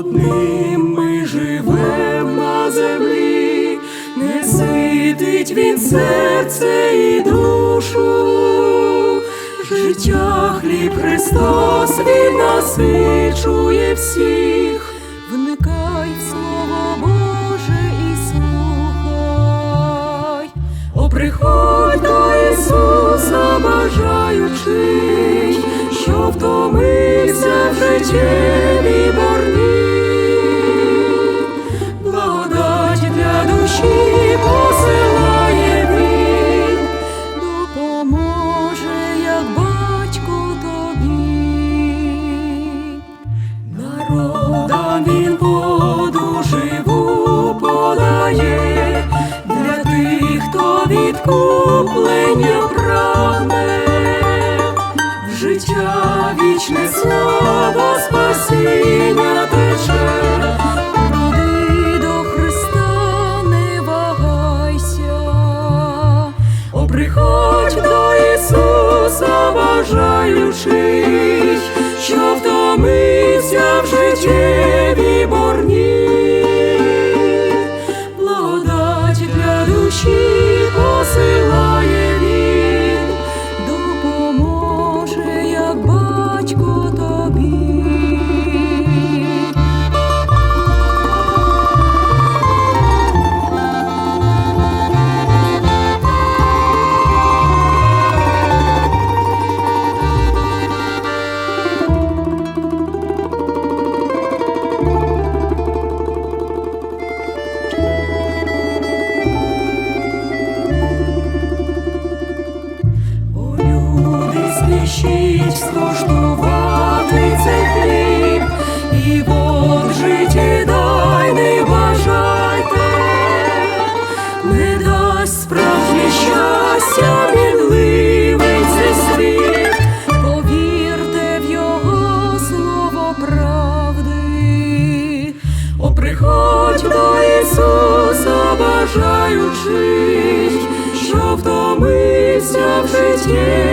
одним ми живем на землі, не ситить він серце і душу, життя хліб Христос він насичує всіх, вникай в слово Боже. Відкуплення прагне, в життя вічне слово спасіння тече. Приди до Христа, не вагайся, о, до Ісуса, бажаючи, що втомився в життєвій спішіть скуштувати цей хліб, і вод життєдай не бажайте, не дасть справжнє щастя, мінливий цей світ, повірте в його слово правди, о, до Ісуса, бажаючи, що втомився в житті